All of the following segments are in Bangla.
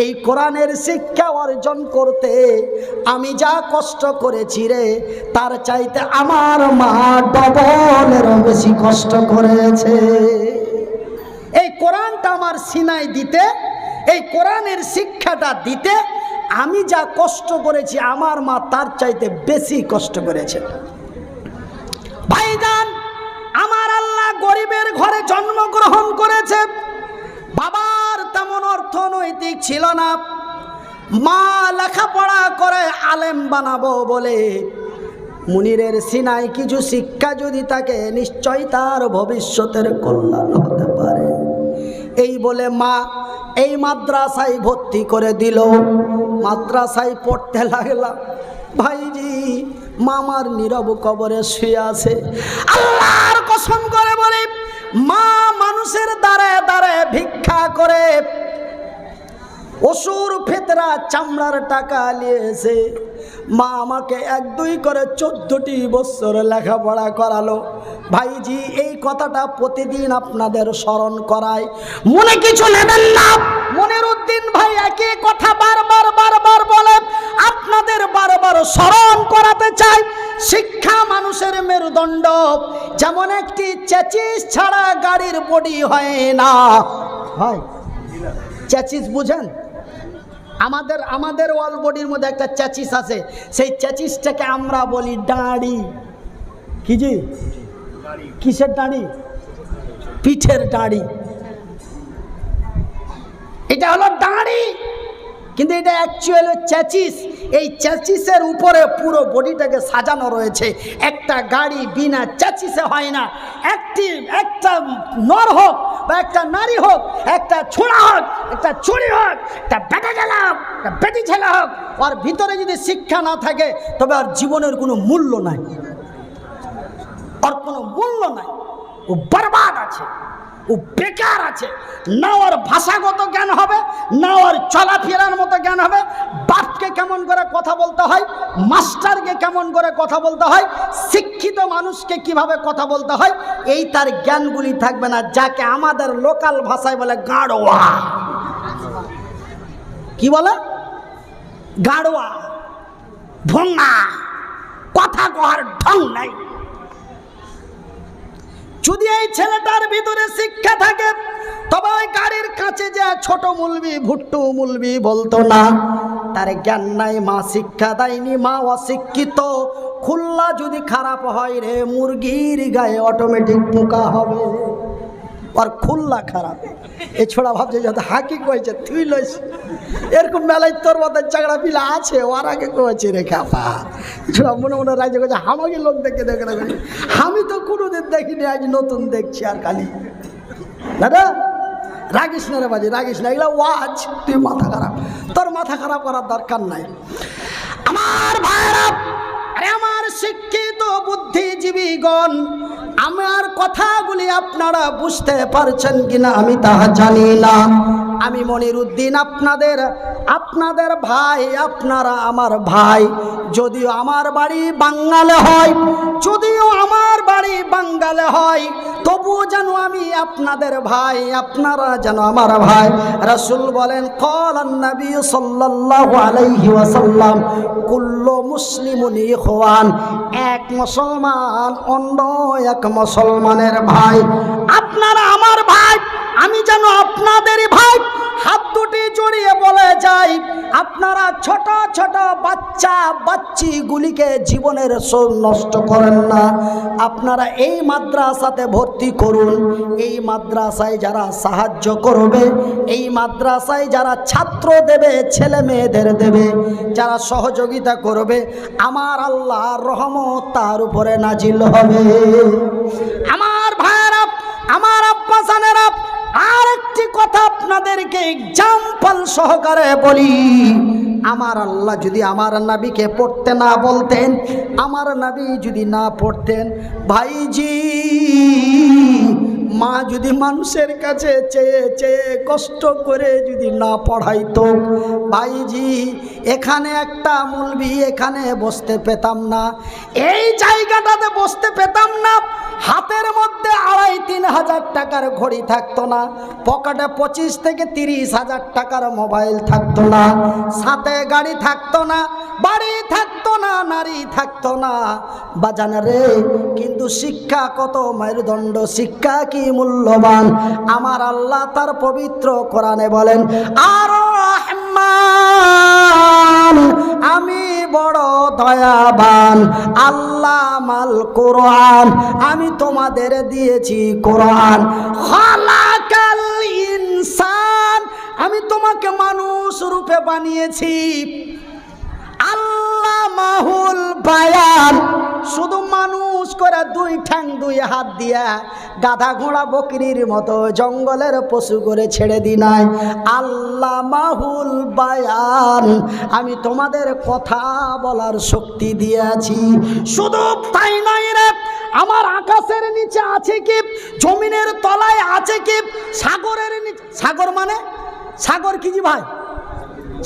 এই কোরআনের শিক্ষা অর্জন করতে আমি যা কষ্ট করেছি রে, তার চাইতে আমার মা ডবলেরও বেশি কষ্ট করেছে। এই কোরআনটা আমার সিনাই দিতে, এই কোরআনের শিক্ষাটা দিতে আমি যা কষ্ট করেছি, আমার মা তার চাইতে বেশি কষ্ট করেছে। ভাইজান, আমার আল্লাহ গরিবের ঘরে জন্মগ্রহণ করেছে। বাবার তেমন অর্থনৈতিক ছিল না। মা লেখাপড়া করে আলেম বানাবো বলে মুনিরের সিনাই কিছু শিক্ষা যদি তাকে নিশ্চয় তার ভবিষ্যতের কল্যাণ হতে পারে। এই বলে মা এই মাদ্রাসায় ভর্তি করে দিল। মাদ্রাসায় পড়তে লাগলাম ভাইজি, মামার নীরব কবরে শুয়ে আছে। আল্লাহর কসম করে বলে, মা মানুষের দ্বারে দ্বারে ভিক্ষা করে। অসুর ফেতরা চামড়ার টাকা নিয়েছে। মা আমাকে এক দুই করে চোদ্দটি বছর লেখাপড়া করালো। ভাইজি, এই কথাটা প্রতিদিন আপনাদের স্মরণ করায়। মনে কিছু নেবেন না? মনের উদ্দিন ভাই একই কথা বারবার বারবার বলে আপনাদের বারবার স্মরণ করাতে চাই। শিক্ষা মানুষের মেরুদণ্ড। যেমন একটি চেচিস ছাড়া গাড়ির বডি হয় না। হয়। চেচিস বুঝেন? আমাদের আমাদের ওয়াল বডির মধ্যে একটা চ্যাচিস আছে। সেই চ্যাচিসটাকে আমরা বলি দাঁড়ি। কি জি? কিসের দাঁড়ি? পিঠের দাঁড়ি। এটা হলো দাঁড়ি। কিন্তু এটা অ্যাকচুয়াল চ্যাচিস এই চ্যাচিসের উপরে পুরো বডিটাকে সাজানো রয়েছে। একটা গাড়ি বিনা চ্যাচিসে হয় না। একটি, একটা নর হোক বা একটা নারী হোক, একটা ছোড়া হোক, একটা চুরি হোক, একটা বেটা ছেলে হোক একটা বেটি ছেলে হোক, ওর ভিতরে যদি শিক্ষা না থাকে, তবে আর জীবনের কোনো মূল্য নাই। ওর কোনো মূল্য নাই। ও বরবাদ আছে। ও বেকার আছে। না ওর ভাষাগত জ্ঞান হবে, না ওর চলাফেরার মতো জ্ঞান হবে। বাপকে কেমন করে কথা বলতে হয়, মাস্টারকে কেমন করে কথা বলতে হয়, শিক্ষিত মানুষকে কীভাবে কথা বলতে হয়, এই তার জ্ঞানগুলি থাকবে না, যাকে আমাদের লোকাল ভাষায় বলে গাড়োয়া কি বলে? গাড়োয়া ভঙ্গা। কথা কহার ঢং নাই। যদি এই ছেলেটার ভিতরে শিক্ষা থাকে, তবে ওই গাড়ির কাছে যে ছোট মুলবি, ভুট্টু মুলবি বলতো না, তার জ্ঞান নাই, মা শিক্ষা দেয়নি, মা অশিক্ষিত। খুল্লা যদি খারাপ হয় রে, মুরগির গায়ে অটোমেটিক পোকা হবে। আর খুল্লা খারাপ। এ ছোড়া ভাবছে যত হাকি কয়েছে তুই লইস এরকম মেলায় তোর মতো চাকড়া পিলা আছে ওর আগে কয়েছে রে খাপা। ছোড়া মনে মনে রাজ্য করছে আমাকে লোক দেখে দেখে দেখে আমি তো কোনোদিন দেখিনি, আজ নতুন দেখছি আর খালি দাদা, রাগিস না রে বাজি, রাগিস না। এগুলো ওয়াজ, তুই মাথা খারাপ। তোর মাথা খারাপ করার দরকার নাই। আমার ভাইরা আরে আমার শিক্ষিত বুদ্ধিজীবীগণ আমার কথাগুলি আপনারা বুঝতে পারছেন কিনা আমি তাহা জানি না। আমি মনির উদ্দিন আপনাদের আপনাদের ভাই, আপনারা আমার ভাই। যদিও আমার বাড়ি বাঙ্গালে হয়, যদিও আমার বাড়ি বাঙ্গালে হয়, তবুও যেন আমি আপনাদের ভাই, আপনারা যেন আমার ভাই। রসুল বলেন কল নবী সাল্লাল্লাহু আলাইহি ওয়াসাল্লাম, কুল্লু মুসলিমুন ইখওয়ান। এক মুসলমান অন্য এক মুসলমানের ভাই। আপনারা আমার ভাই, আমি যেন আপনাদেরই হাত জড়িয়ে বলে যাই, আপনারা ছোট ছোট বাচ্চা বাচ্চিগুলিকে জীবনের সোল নষ্ট করেন না। আপনারা এই মাদ্রাসাতে ভর্তি করুন। এই মাদ্রাসায় যারা সাহায্য করবে, এই মাদ্রাসায় যারা ছাত্র দেবে, ছেলে মেয়েদের দেবে, যারা সহযোগিতা করবে, আমার আল্লাহ রহমত তার উপরে নাজিল হবে। আমার আপনাদেরকে এক্সাম্পল সহকারে বলি, আমার আল্লাহ যদি আমার নাবিকে পড়তে না বলতেন, আমার নাবি যদি না পড়তেন, ভাইজি মা যদি মানুষের কাছে চেয়ে চেয়ে কষ্ট করে যদি না পড়াইতো, ভাইজি, এখানে একটা মুলবি, এখানে বসতে পেতাম না। এই জায়গাটাতে বসতে পেতাম না, হাতের মধ্যে আড়াই তিন হাজার টাকার ঘড়ি থাকতো না, পকেটে পঁচিশ থেকে তিরিশ হাজার টাকার মোবাইল থাকতো না, সাথে গাড়ি থাকতো না, বাড়ি থাকতো না নারী থাকতো না। বাজান রে, কিন্তু শিক্ষা কত মেরুদণ্ড, শিক্ষা কি মূল্যবান? আমার আল্লাহ তার পবিত্র কোরআনে বলেন, আর আমি বড় দয়াবান, আল্লাহ মাল কোরআন, আমি তোমাদের দিয়েছি কোরআন। খালাকাল ইনসান, আমি তোমাকে মানুষ রূপে বানিয়েছি। আল্লাহ মাহুল বায়ান। শুধু মানুষ করে দুই ঠ্যাং, দুই হাত দিয়া গাধা ঘোড়া বকরির মতো জঙ্গলের পশু করে ছেড়ে দি নাই। আল্লাহ মাহুল বায়ান, আমি তোমাদের কথা বলার শক্তি দিয়েছি। শুধু তাই নয় রে, আমার আকাশের নিচে আছে কি? জমিনের তলায় আছে কি? সাগরের নিচে সাগর মানে? সাগর কি জি ভাই?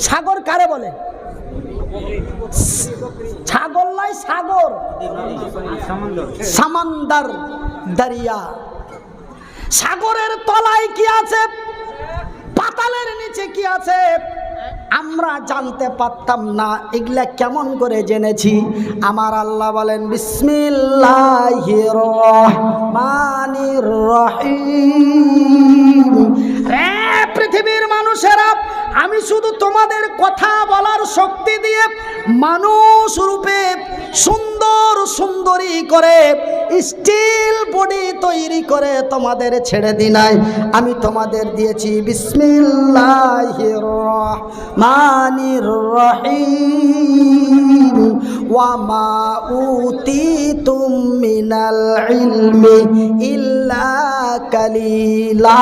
সাগর কারে বলে? ছাগল নয় সাগর। সামান্দার দারিয়া। সাগরের তলায় কি আছে? পাতালের নিচে কি আছে? আমরা জানতে পারতাম না, এগুলা কেমন করে জেনেছি? আমার আল্লাহ বলেন রে পৃথিবীর মানুষেরা, আমি শুধু তোমাদের কথা বলার শক্তি দিয়ে মানুষ রূপে সুন্দর সুন্দরী করে স্টিল বডি তৈরি করে তোমাদের ছেড়ে দিনাই আমি তোমাদের দিয়েছি ইলমি ইল্লা কালিলা।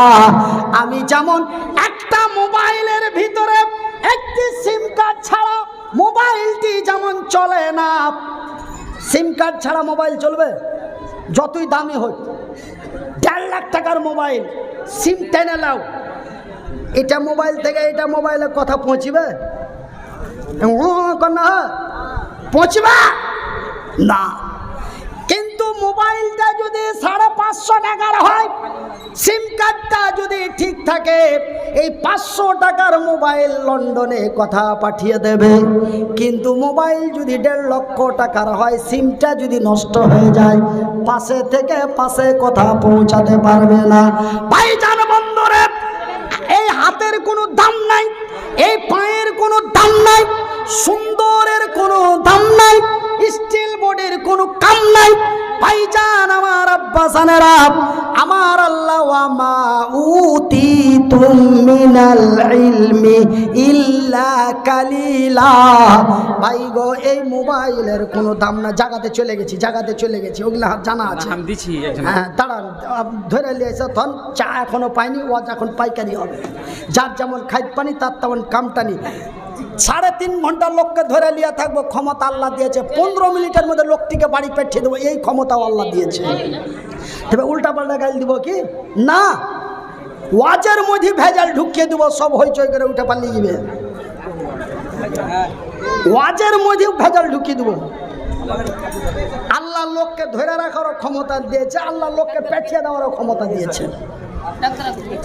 আমি যেমন একটা মোবাইলের ভিতরে একটি সিম কার্ড ছাড়া মোবাইলটি যেমন চলে না, সিম কার্ড ছাড়া মোবাইল চলবে? যতই দামি হোক, দেড় লাখ টাকার মোবাইল সিম টেনে লাও এটা মোবাইল থেকে এটা মোবাইলে কথা পৌঁছিবে? না পৌঁছবে? না। কিন্তু মোবাইলটা যদি সাড়ে পাঁচশো টাকার হয় সিম কার্ডটা যদি ঠিক থাকে, এই পাঁচশো টাকার মোবাইল লন্ডনে কথা পাঠিয়ে দেবে। কিন্তু মোবাইল যদি দেড় লক্ষ টাকার হয় সিমটা যদি নষ্ট হয়ে যায়, পাশে থেকে পাশে কথা পৌঁছাতে পারবে না। ভাইজান বন্দরে এই হাতের কোনো দাম নাই, এই পায়ের কোনো দাম নাই, সুন্দরের কোনো দাম নাই, স্টিল বোর্ডের কোনো কাম নাই ভাইজান আমার আব্বাসানেরা আমার আল্লাহ ওয়ামা উতি মিনাল ইলমি ইল্লা কালিলা। ভাই গো এই মোবাইলের কোনো দাম না জাগাতে চলে গেছি জাগাতে চলে গেছি ওগুলা জানা আছে। নাম দিছি হ্যাঁ দাঁড়ান ধরে নিয়েছে তখন চা এখনও পাইনি ওয়াজ এখন পাইকারি হবে। যার যেমন খাইত পানি তার তেমন কামটানি সাড়ে তিন ঘণ্টা লোককে ধরে নিয়ে থাকব ক্ষমতা আল্লাহ দিয়েছে। পনেরো মিনিটের মধ্যে লোকটিকে বাড়ি পাঠিয়ে দেবো এই ক্ষমতাও আল্লাহ দিয়েছে। তবে উল্টা পাল্টা গাল দিব কি? না ওয়াজের মধ্যে ভেজাল ঢুকিয়ে দেবো সব হইচই করে উঠে পালিয়ে যাবে। ওয়াজের মধ্যে ভেজাল ঢুকিয়ে দেবো। আল্লাহ লোককে ধরে রাখারও ক্ষমতা দিয়েছে আল্লাহ লোককে পেঠিয়ে দেওয়ারও ক্ষমতা দিয়েছে।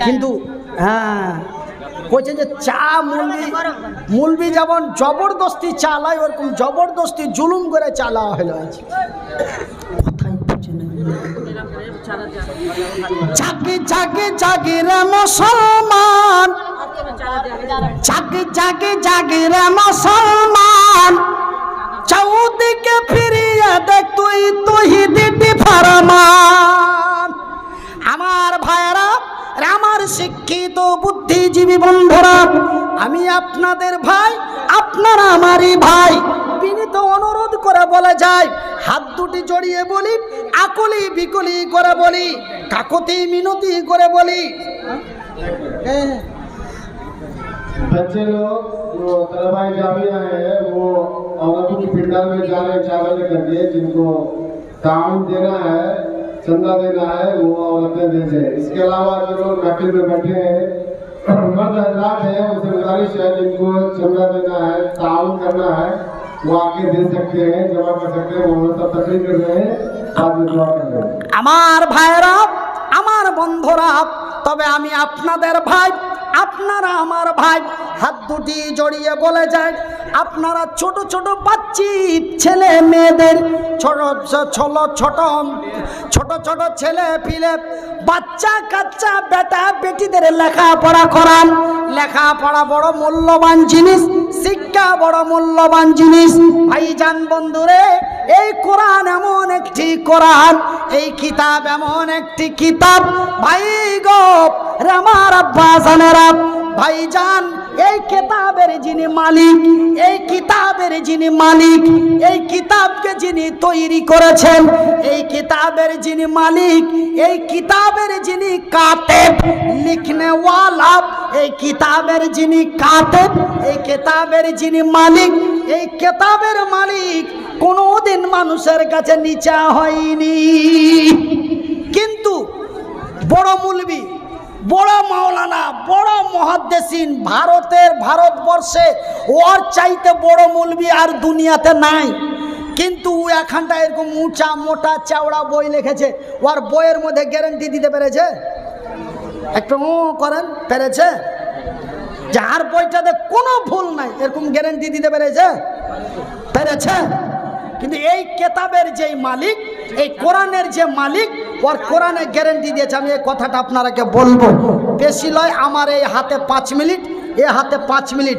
কিন্তু হ্যাঁ বলছে যে চা মুলবি মুলবি যেমন জবরদস্তি চালায় ওরকম জবরদস্তি জুলুম করে চালা বুঝে না। জাগে জাগে জাগে রে মুসলমান। জাগে জাগে জাগে রে মুসলমান। চৌদিকে ফিরিয়ে দেখ তুই তুই দিদি ফরমান। আমার ভাইরা আর আমার শিক্ষিত বুদ্ধিজীবী বন্ধুরা আমি আপনাদের ভাই আপনারা আমারই ভাই বিনীত অনুরোধ করে বলে যায় হাত দুটি জড়িয়ে বলি আকলি বিকলি করে বলি কাকতি মিনতি করে বলি হ্যাঁ बच्चे लोग जो तलबाई जामिया है वो औरतों की पिंडा में जाने चावल करके जिनको ताउन देना है चंदा देना है वो औरतें दे दे इसके अलावा जो लोग महफिल में बैठे हैं मर्द हजरात हैं उनसे गुजारिश है जिनको चंदा देना है ताउन करना है वो आके दे सकते हैं जमा कर सकते हैं वो सब तकलीफ कर रहे हैं बाद में दुआ कर रहे हैं আমার ভাইরা আমার বন্ধুরা তবে আমি আপনাদের ভাই আপনারা আমার ভাই, হাত দুটি জড়িয়ে বলে যায়, আপনারা ছোট ছোট বাচ্চি, ছেলে মেয়েদের, ছোট ছোট ছেলে পিলে, বাচ্চা কাচ্চা বেটা বেটিদের লেখাপড়া করান। লেখাপড়া বড় মূল্যবান জিনিস, শিক্ষা বড় মূল্যবান জিনিস। ভাইজান বন্ধুরে এই কোরআন এমন একটি কোরআন, এই কিতাব এমন একটি কিতাব। ভাই গো রে আমার আব্বা জানেরা, ভাইজান, এই কিতাবের যিনি মালিক, এই কিতাবের যিনি মালিক, এই কিতাবকে যিনি তৈরি করেছেন, এই কিতাবের যিনি মালিক, এই কিতাবের যিনি কাতেব, লিখনে ওয়ালা, এই কিতাবের যিনি কাতেব, এই কিতাবের যিনি মালিক, এই কিতাবের মালিক কোনোদিন মানুষের কাছে নিচা হয়নি। কিন্তু বড় মুলবি, বড় মাওলানা, বড় মহাদ্দেশিন ভারতের ভারতবর্ষে ওর চাইতে বড় মুলবি আর দুনিয়াতে নাই। কিন্তু ও এখানটা এরকম উঁচা মোটা চাওড়া বই লিখেছে, ওর বইয়ের মধ্যে গ্যারেন্টি দিতে পেরেছে? একটু করেন, পেরেছে? যার বইটাতে কোনো ভুল নাই, এরকম গ্যারেন্টি দিতে পেরেছে? পেরেছে? কিন্তু এই কেতাবের যে মালিক, এই কোরআনের যে মালিক, ওর কোরআনে গ্যারেন্টি দিয়েছে, আমি এই কথাটা আপনারাকে বলব। বেশি লয় আমার এই হাতে পাঁচ মিনিট, এ হাতে পাঁচ মিনিট।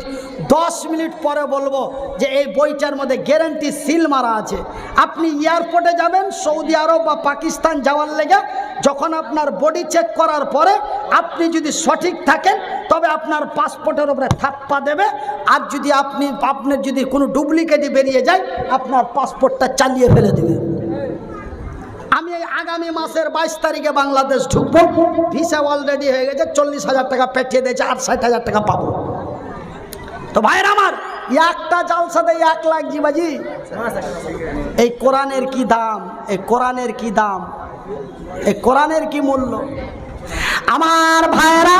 দশ মিনিট পরে বলব যে এই বইটার মধ্যে গ্যারেন্টি সিল মারা আছে। আপনি এয়ারপোর্টে যাবেন, সৌদি আরব বা পাকিস্তান যাওয়ার লেগে, যখন আপনার বডি চেক করার পরে আপনি যদি সঠিক থাকেন তবে আপনার পাসপোর্টের উপরে থাপ্পা দেবে। আর যদি আপনি, আপনার যদি কোনো ডুপ্লিকেটই বেরিয়ে যায়, আপনার পাসপোর্টটা চালিয়ে ফেলে দেবে। আমি এই আগামী মাসের বাইশ তারিখে বাংলাদেশ ঢুকবো। ভিসা অলরেডি হয়ে গেছে, চল্লিশ হাজার টাকা পেঠিয়ে দিয়েছে, আর ষাট হাজার টাকা পাবো। তো ভাইয়ের আমার, একটা জালসাতে এক লাখ জিবাজি এই কোরআনের কি দাম? এই কোরআনের কি দাম? এই কোরআনের কি মূল্য? আমার ভাইয়েরা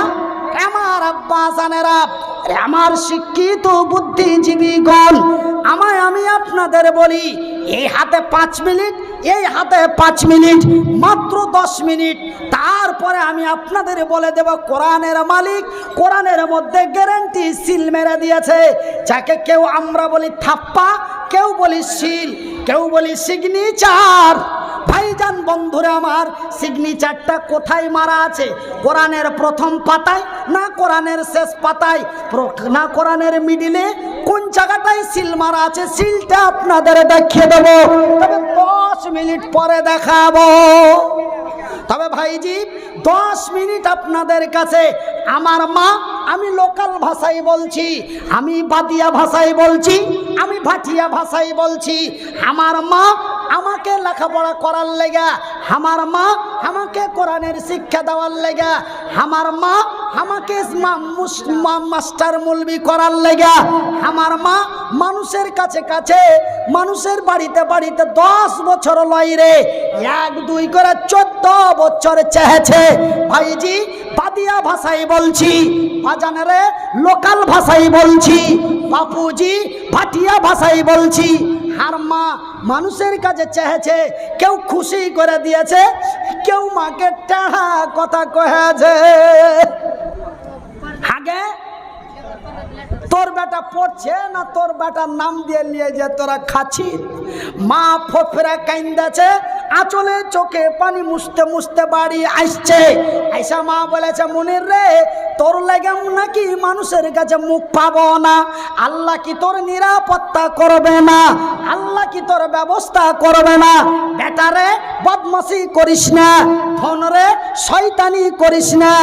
আমার আব্বা জানেরা আমার শিক্ষিত বুদ্ধিজীবীগণ, আমায় আমি আপনাদের বলি, এই হাতে পাঁচ মিনিট, এই হাতে পাঁচ মিনিট, মাত্র দশ মিনিট, তারপরে আমি আপনাদের বলে দেব কোরআনের মালিক, কোরআনের মধ্যে গ্যারান্টি সিল মেরে দিয়েছে। যাকে কেউ আমরা বলি থাপ্পা, কেউ বলি সিল কেউ বলি সিগনেচার ভাইজান বন্ধুরা আমার সিগনেচারটা কোথায় মারা আছে? কোরআনের প্রথম পাতায় না কোরআনের শেষ পাতায়? না কোরআনের মিডিলে কোন জায়গাটায় সিল মারা আছে? সিলটা আপনাদের দেখিয়ে দেবো। তবে দশ মিনিট পরে দেখাবো। তবে ভাইজি, দশ মিনিট আপনাদের কাছে। আমার মা, আমি লোকাল ভাষায় বলছি, আমি বাদিয়া ভাষায় বলছি, আমি ভাটিয়া ভাষায় বলছি। আমার মা আমাকে লেখাপড়া করার লেগা, আমার মা আমাকে কোরআনের শিক্ষা দেওয়ার লেগা, আমার মা আমাকে মাস্টার মুলবি করার লেগা, আমার মা মানুষের কাছে কাছে, মানুষের বাড়িতে বাড়িতে দশ বছর লয় রে, এক, দুই করে চোদ্দ বছর চেহেছে ভাইজি, বাদিয়া ভাষায় বলছি বাজানারে লোকাল ভাষায় বলছি, বাপুজি, ভাটিয়া ভাষায় বলছি আর মা মানুষের কাছে চেয়েছে, কেউ খুশি করে দিয়েছে, কেউ মাকে টাহা কথা কহেছে আগে তোর বেটা পড়ছে না তোর বেটার নাম দিয়ে নিয়ে যে তোরা খাচ্ছি মা ফোফরা কাইন্দাছে, আঁচলে চোখে পানি মুছতে মুছতে বাড়ি আসছে। আইসা মা বলেছে, মনির রে তোর লাগাম নাকি মানুষের কাছে মুখ পাব না। আল্লাহ কি তোর নিরাপত্তা করবে না? আল্লাহ কি তোর ব্যবস্থা করবে না? বেটারে বদমাসি করিস না, ধনরে শয়তানি করিস না।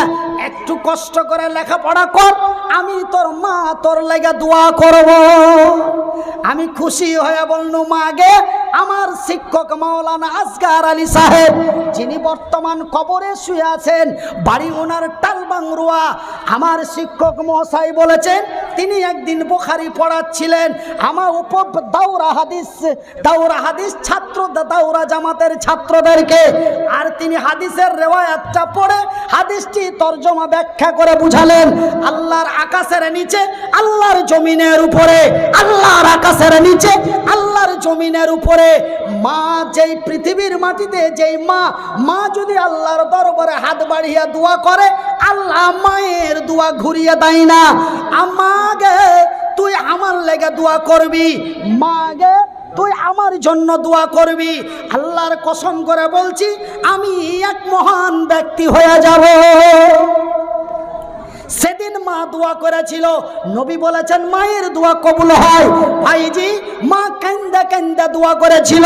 একটু কষ্ট করে লেখাপড়া কর, আমি তোর মা তোর লেগে দোয়া করব। আমি খুশি হয়ে মা আগে আমার শিক্ষক মাওলানা আজগার আলী সাহেব, যিনি বর্তমান কবরে শুয়ে আছেন, বাড়ি ওনার টালবাংরুয়া, আমার শিক্ষক মহাশয় বলেছেন তিনি একদিন বোখারি পড়াচ্ছিলেন আমার উপর দাউরা হাদিস দাউরা হাদিস ছাত্র দাউরা জামাতের ছাত্রদেরকে। আর তিনি হাদিসের রেওয়ায়াতটা পড়ে হাদিসটি তর্জমা ব্যাখ্যা করে বুঝালেন, আল্লাহর আকাশের নিচে, আল্লাহর জমিনের উপরে, আল্লাহর আকাশের নিচে, আল্লাহর জমিনের উপরে মা যেই পৃথিবীর মাটিতে, যেই মা মা যদি আল্লাহর দরবারে হাত বাড়িয়া দোয়া করে, আল্লাহ মায়ের দোয়া ঘুরিয়ে দেয় না। আমাকে তুই আমার লেগে দোয়া করবি। মাগে তুই আমার জন্য দোয়া করবি। আল্লাহর কসম করে বলছি, আমি এক মহান ব্যক্তি হয়ে যাব। সেদিন মা দোয়া করেছিল। নবী বলেছেন, মায়ের দোয়া কবুল হয়। ভাইজি, মা কেন্দে কেন্দে দোয়া করেছিল।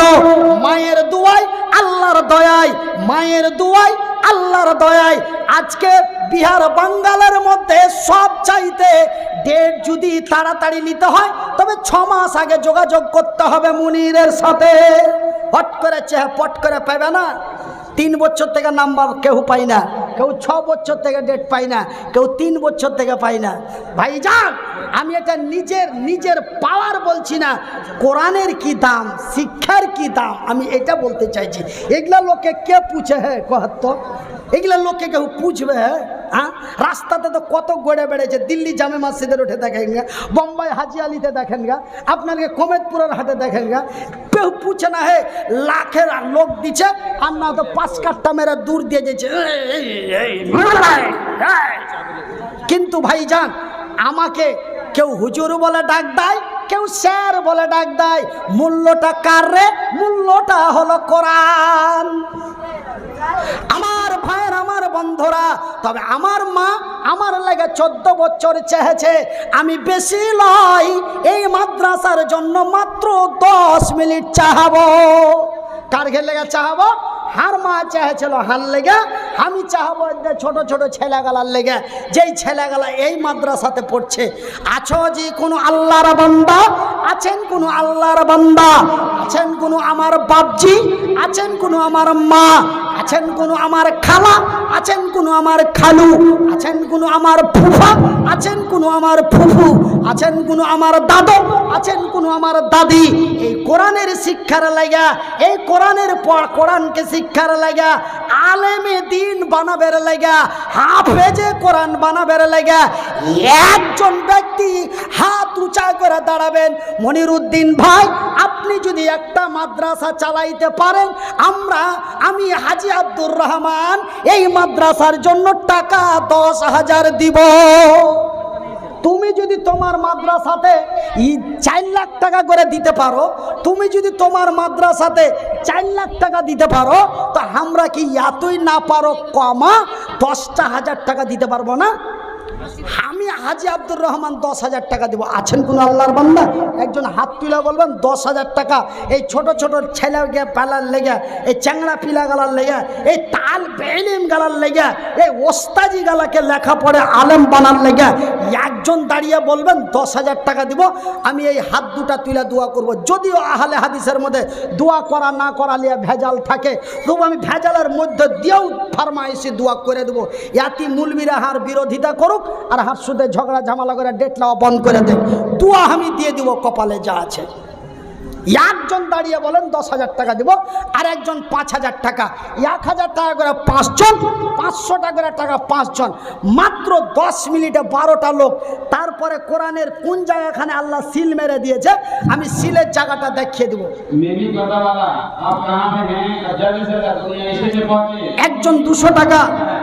মায়ের দোয়ায় আল্লাহর দয়ায় মায়ের দোয়ায় আল্লাহর দয়ায় আজকে বিহার বাঙ্গালের মধ্যে সব চাইতে ডেট যদি তাড়াতাড়ি নিতে হয়, তবে ছ মাস আগে যোগাযোগ করতে হবে মুনিরের সাথে। পট করে চেহে পট করে পাবে না। তিন বছর থেকে নাম্বার কেউ পাই না। কেউ ছ বছর থেকে ডেট পাই না, কেউ তিন বছর থেকে পাই না। ভাইজান, আমি এটা নিজের নিজের পাওয়ার বলছি না, কোরআনের কি দাম, শিক্ষার কি দাম, আমি এটা বলতে চাইছি। এগুলা লোকে কে পুছে হ্যাঁ কহাত্ত এগুলা লোককে কেউ পুছবে হ্যাঁ হ্যাঁ রাস্তাতে তো কত গড়ে বেড়েছে, দিল্লি জামে মসজিদের উঠে দেখেন গা, বোম্বাই হাজি আলিতে দেখেন গা, আপনাকে কমেদপুরের হাটে দেখেন গা, কেউ পুছে না, হে? লাখের লোক দিচ্ছে আর না তো পাঁচ কাঠটা মেরে দূর দিয়ে যেছে কিন্তু ভাই ভাইজান আমাকে কেউ হুজুর বলে ডাক দেয় কেউ স্যার বলে ডাক দেয় মূল্যটা কার রে? মূল্যটা হলো কোরআন। আমার ভাইয়ের আমার বন্ধুরা তবে আমার মা আমার লাগে চোদ্দ বছর চেয়েছে আমি বেশি লয় এই মাদ্রাসার জন্য মাত্র দশ মিনিট চাহাবো। কার ঘের লেগে চাহাবো? হার মা চেয়েছিল হার লেগে, আমি চাহাবো ছোট ছোট ছেলেগালার লেগে, যেই ছেলেগালা এই মাদ্রাসাতে পড়ছে, আছো যে কোনো আল্লাহর বান্দা, আছেন কোনো আল্লাহর বান্দা, আছেন কোনো আমার বাপজি, আছেন কোনো আমার মা আছেন কোনো আমার খালা, আছেন কোনো আমার খালু, আছেন কোনো আমার ফুফা, আছেন কোনো আমার ফুফু, আছেন কোনো আমার দাদু, আছেন কোনো আমার দাদি। এই কোরআনের শিক্ষার লাগা এই কোরআনের কোরআনকে শিক্ষার লাগা আলেমে দিন বানাবের লাগা হাফেজে কোরআন বানাবের লাগা একজন ব্যক্তি হাত উঁচা করে দাঁড়াবেন। মনিরুদ্দিন ভাই, আপনি যদি একটা মাদ্রাসা চালাইতে পারেন, আমরা, আমি হাজি আব্দুর রহমান এই মাদ্রাসার জন্য টাকা দশ হাজার দিব। তুমি যদি তোমার মাদ্রাসাতে চার লাখ টাকা করে দিতে পারো, তুমি যদি তোমার মাদ্রাসাতে চার লাখ টাকা দিতে পারো, তো আমরা কি এতই না পারো কমা দশটা হাজার টাকা দিতে পারব না? আমি হাজি আব্দুর রহমান দশ হাজার টাকা দেবো। আছেন কোন আল্লাহর বান্দা? একজন হাত তুলে বলবেন, দশ হাজার টাকা। এই ছোট ছোট ছেলে পালার লেগে, এই চ্যাংড়া পিলা গালার লেগে, এই তাল বেলিম গালার লেগে, এই ওস্তাজি গালাকে লেখা পড়ে আলেম বানার লেগে, একজন দাঁড়িয়ে বলবেন, দশ হাজার টাকা দিব। আমি এই হাত দুটা তুলে দোয়া করব। যদিও আহলে হাদিসের মধ্যে দোয়া করা, না করা লিয়ে ভেজাল থাকে, তবু আমি ভেজালের মধ্যে দিয়েও ফার্মাইসি দোয়া করে দেবো। ইয়াতি মুলবিরা হার বিরোধিতা করুক আর হাত সাথে ঝগড়া ঝামেলা করে ডেট নেওয়া বন্ধ করে দেন দুয়া আমি দিয়ে দিব কপালে যা আছে। একজন দাঁড়িয়ে বলেন দশ হাজার টাকা দেবো আর একজন পাঁচ হাজার টাকা। এক হাজার টাকা করে পাঁচজন পাঁচশো টাকা করে টাকা পাঁচজন। মাত্র দশ মিনিটে বারোটা লোক। তারপরে কোরআনের কোন জায়গাখানে আল্লাহ সিল মেরে দিয়েছে আমি সিলের জায়গাটা দেখিয়ে দেবো। একজন দুশো টাকা।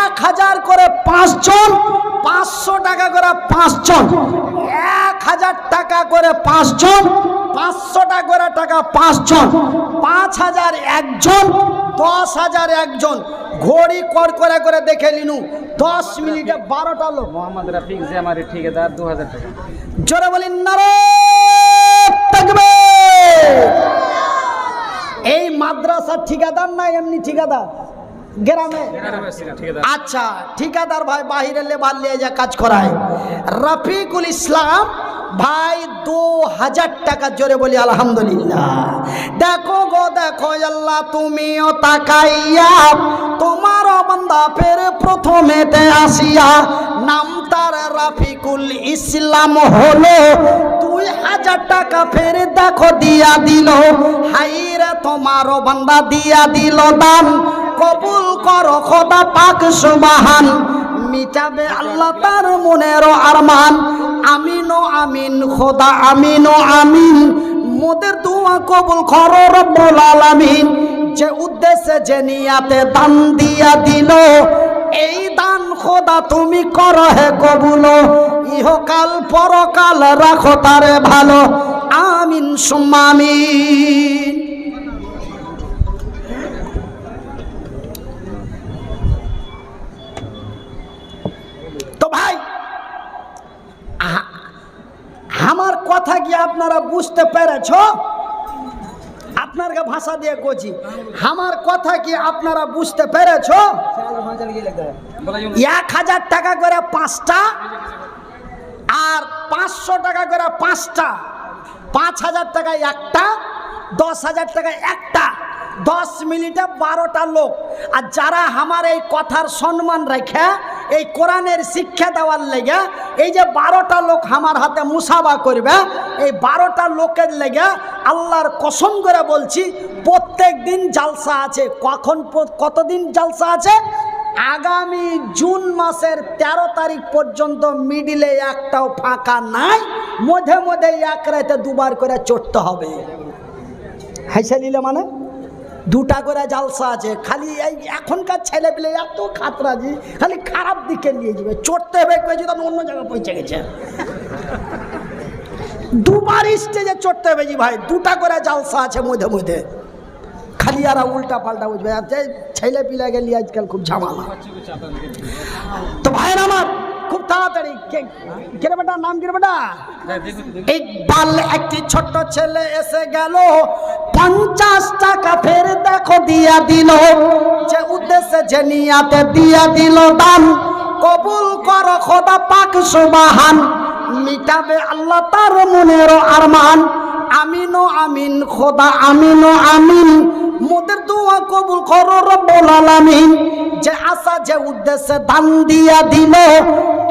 এক হাজার করে পাঁচজন পাঁচশো টাকা করে পাঁচজন এক হাজার টাকা করে পাঁচজন পাঁচশো টাকা করে টাকা পাঁচজন পাঁচ হাজার একজন দশ হাজার একজন। ঘড়ি কর করে করে দেখে নিনু দশ মিনিটে বারোটা লোক। মোহাম্মদ রাফিক যে আমার ঠিকাদার দু হাজার টাকা। জোরে বলি নারে এই মাদ্রাসার ঠিকাদার না এমনি ঠিকাদার? গ্রামে। আচ্ছা ঠিকাদার ভাই বাহিরে লেবার নিয়ে যা কাজ করায়। রফিকুল ইসলাম ভাই দু হাজার টাকা জোরে বলি আলহামদুলিল্লাহ। দেখো গো দেখো আল্লাহ তুমিও তাকাইয়া তোমার বান্দা ফের প্রথমেতে আসিয়া নাম তার রাফিকুল ইসলাম হলো দুই হাজার টাকা ফের দেখো দিয়া দিল হাইরে তোমারও বান্দা দিয়া দিল দান। কবুল করো, খোদা পাক সুবাহান। মিটাবে আল্লাহ তার মনের আরমান। আমিন ও আমিন, খোদা আমিন ও আমিন। মোদের দোয়া কবুল করো রব্বুল আলামিন। যে উদ্দেশ্যে, যে নিয়াতে দান দিয়া দিল, এই দান খোদা তুমি করো হে কবুল। ইহকাল পরকাল রাখো তারে ভালো। আমিন সুম্মা আমিন তো ভাই আ- আমার কথা কি আপনারা বুঝতে পেরেছ? আপনারকে ভাষা দিয়ে কচি আমার কথা কি আপনারা বুঝতে পেরেছ? এক হাজার টাকা করে পাঁচটা আর পাঁচশো টাকা করে পাঁচটা। পাঁচ হাজার টাকা একটা, দশ হাজার টাকা একটা। দশ মিনিটে বারোটা লোক। আর যারা আমার এই কথার সম্মান রেখে, এই কোরআনের শিক্ষা দেওয়ার লেগে, এই যে বারোটা লোক আমার হাতে মুসাবা করবে, এই বারোটা লোকের লেগে আল্লাহর কসম করে বলছি, প্রত্যেক দিন জালসা আছে। কখন কতদিন জালসা আছে? আগামী জুন মাসের ১৩ তারিখ পর্যন্ত মিডিলে একটাও ফাঁকা নাই। মধ্যে মধ্যে এক রাতে দুবার করে চড়তে হবে। হাইসা নিলে মানে? দুটা করে জালসা আছে, খালি এই এখনকার ছেলে পেলে এত খাতরাজি, খালি খারাপ দিকে নিয়ে যাবে। চড়তে হবে কয়েছে তখন অন্য জায়গায় পৌঁছে গেছে। দুবার স্টেজে চড়তে হবে ভাই, দুটা করে জালসা আছে মধ্যে মধ্যে। খালি আর উল্টা পাল্টা বুঝবে ছেলে পিলা গেলি আজকাল খুব ঝামেলা তো ভাইয়ের আমার খুব তাড়াতাড়ি, কে- কে বেটা, নাম কিরে বেটা? ইকবাল, একটি ছোট্ট ছেলে এসে গেল। পঞ্চাশ টাকা ফের দেখো দিয়া দিল। যে উদ্দেশ্যে যে নিয়াতে দিয়া দিল দান। কবুল কর খোদা পাক সুবাহান। মিটাবে আল্লাহ তার মনের আরমান। আমিনো আমিন, খোদা আমিনো আমিন। মোদের দোয়া কবুল করো রব্বুল আলামিন। যে আশা, যে উদ্দেশ্যে দান দিয়া দিল,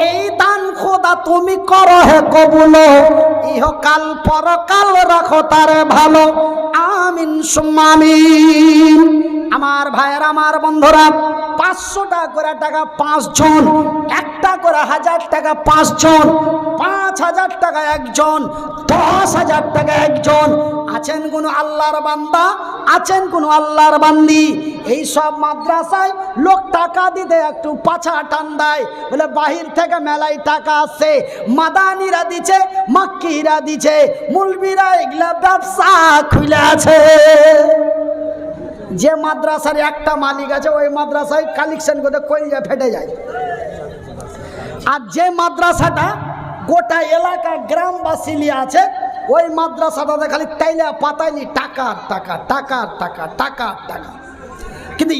এই দান খোদা তুমি করো হে কবুল। ইহকাল পরকাল রাখো তারে ভালো। আমিন, সুম্মা আমিন। আমার ভাইয়ের, আমার বন্ধুরা, পাঁচশো টাকা করে টাকা, পাঁচজন, একটা করে হাজার টাকা, পাঁচজন, পাঁচ হাজার টাকা একজন, দশ হাজার টাকা একজন। আছেন কোন আল্লাহর বান্দা? আছেন কোন আল্লাহর বান্দি? এই সব মাদ্রাসায় লোক টাকা দিতে একটু পাছা টান দেয়। বলে বাহির থেকে মেলায় টাকা আসছে মাদানিরা দিছে, মাক্কিরা দিছে, মুলবিরা এগুলা ব্যবসা খুলে আছে। যে মাদ্রাসার একটা মালিক আছে, ওই মাদ্রাসায় কালেকশন করতে কইলে ফেটে যায়। আর যে মাদ্রাসাটা গোটা এলাকা গ্রামবাসী নিয়ে আছে। ওই মাদ্রাসাটাতে খালি তাইলে পাতাইলি টাকার টাকা টাকার টাকা টাকার টাকা। কিন্তু